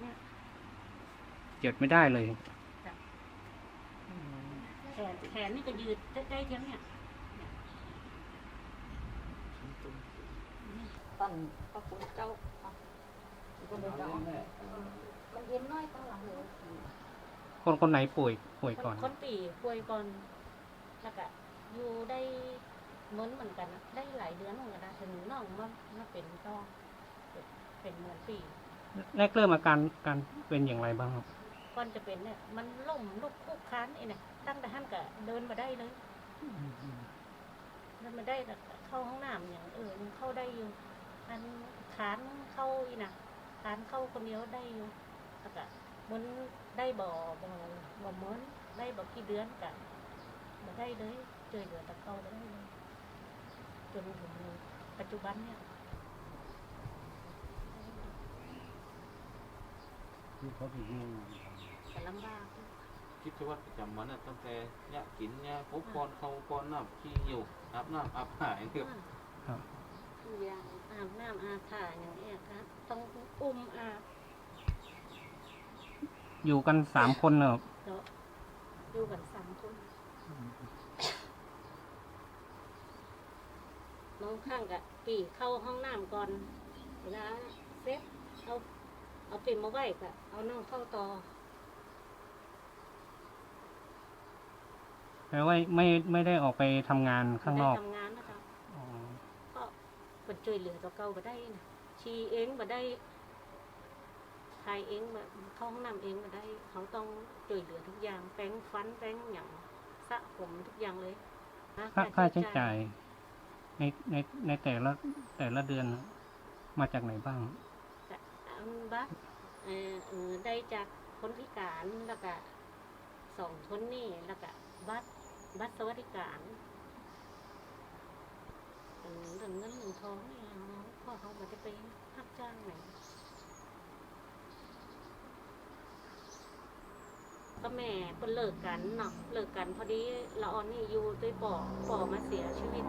เนี่ยเหยียดไม่ได้เลย แขนแขนนี่ก็ยืดได้ได้เทียงเนี่ยตอนพระคุณเจ้าค่ะก็เลยจะเอามันเย็นน้อยก็หลังเลยคนคนไหนป่วยป่วยคนก่อน คนปีป่วยก่อนแล้วก็อยู่ได้เหมือนเหมือนกันนะได้หลายเดือนเหมือนกันนะถึงน้องมามาเป็นก็เป็นเหมือนปี แรกเริ่มอาการการเป็นอย่างไรบ้างครับก่อนจะเป็นเนี่ยมันล่มลุกคุกค้านไอ้เนี่ยตั้งแต่ท่านก็เดินมาได้เลยเดินมาได้แล้วก็เข้าห้องน้ำอย่างเออยังเข้าได้อยู่อันขานเข้าอีน่ะขานเข้าคนเดียวได้อยู่แล้วก็มันได้บ่อบ่อบ่อเหมือนได้บ่กี่เดือนกันมาได้เลยเจอเหลือตะเกาไปได้เลยจนถึงปัจจุบันเนี่ย แต่ลำบากคิดวัตรประจำวันน่ะตั้งแต่เนี่ยกินเนี่ยพบก่อนเขาก่อนน้ำขี้หิวอาบน้ำอาบหายเกือบครับทุกอย่างอาบน้ำอาบถ่ายอย่างเงี้ยครับต้องอุ้มอาบอยู่กันสามคนเนอะแล้วอยู่กันสามคนน้องข้างกับปีเข้าห้องน้ำก่อนเวลาเซ็ตเอา เอาปีมาไหว้กะเอาน้องเข้าต่อแปลว่าไม่ไม่ได้ออกไปทำงานข้างนอก ได้ทำงานนะคะ อ๋อ ก็เป็นช่วยเหลือตัวเก่ามาได้นะชีเองมาได้ทายเองมาเข้าห้องน้ำเองมาได้ เขาต้องช่วยเหลือทุกอย่าง แปรงฟันแปรงอย่างสระผมทุกอย่างเลยนะค่าค่าใช้จ่ายในในในแต่ละแต่ละเดือนมาจากไหนบ้างแต่อั นบัตรเออได้จากคนพิการแล้วก็สองคนนี่แล้วก็บัตรบัตรสวัสดิการเออเรื่องเงินเรื่องทองนี่เอาพ่อเขามาจะไปหักจ้างไหนก็แม่เพิ่นเลิกกันเนาะเลิกกันพอดีละออนนี่อยู่ด้วยปอปอมาเสียชีวิต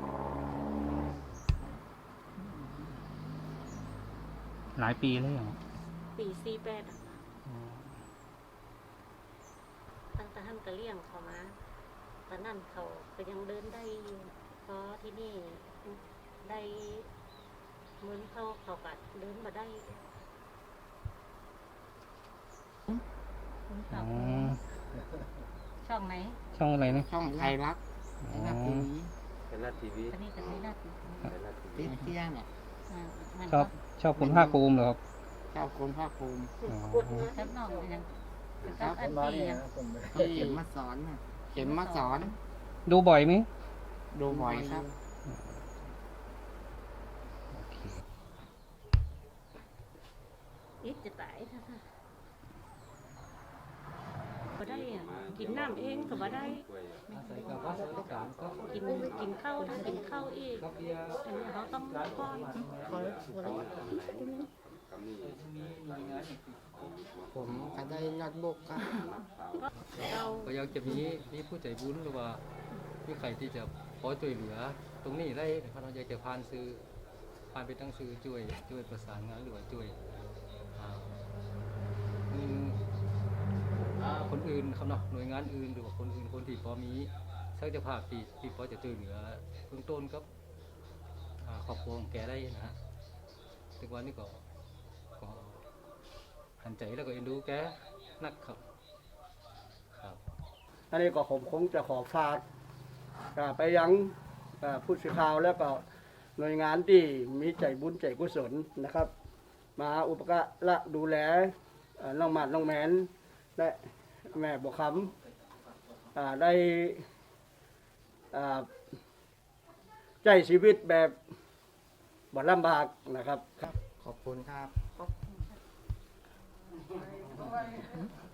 หลายปีแล้วอย่าง ปีสี่แปดอะอ๋อตั้งแต่ท่านก็เลี้ยงเขามาตอนนั้นเขาก็ยังเดินได้อยู่เพราะที่นี่ได้เหมือนเขาเขาก็เดินมาได้อ๋อช่องไหน ช่องอะไรนะ ช่องไทยรัฐไทยรัฐทีวีเป็นรัฐทีวีตอนนี้ก็ไม่ได้ติดเป็นรัฐทีวีที่เที่ยงเนี่ยอ่ามันชอบชอบคุณภาคภูมิเหรอครับ เจ้าคุณภาคภูมิขุดขุดนะแค่นอกเลยยังกับอันปีอะเขาเข็มมาสอนน่ะเข็มมาสอน ดูบ่อยไหมดูบ่อยครับอิดจะตายท่าท่าบ่ได้อะกินน้ำเองก็บ่ได้ กินกินข้าวถ้ากินข้าวอีกอันนี้เขาต้องป้อนขอหัวเราะ ผมก็ได้ยอดบกครับเราก็อยากจะมีมีผู้ใจบุญหรือว่ามีใครที่จะขอช่วยเหลือ ตรงนี้ได้นะครับเราอยากจะผ่านซื้อผ่านไปตั้งซื้อช่วยช่วยประสานงานหรือว่าช่วยคนอื่นครับเนาะหน่วยงานอื่นหรือว่าคนอื่นคนที่พอมีศักยภาพที่ที่พอจะช่วยเหลือเบื้องต้นครับอ่าครอบครัวของแกได้นะฮะถึงวันนี้ก็ ก็หันใจแล้วก็เอ็นดูแกนักครับครับอันนี้ก็ผมคงจะขอฝากอ่าไปยังอ่าผู้สื่อข่าวแล้วก็หน่วยงานที่มีใจบุญใจกุศลนะครับ มาอุปการะดูแลอ่าน้องหมาดน้องแมนและแม่บัวคำอ่าได้อ่าใจชีวิตแบบบ่ลำบากนะครับ ขอบคุณครับ Mm-hmm.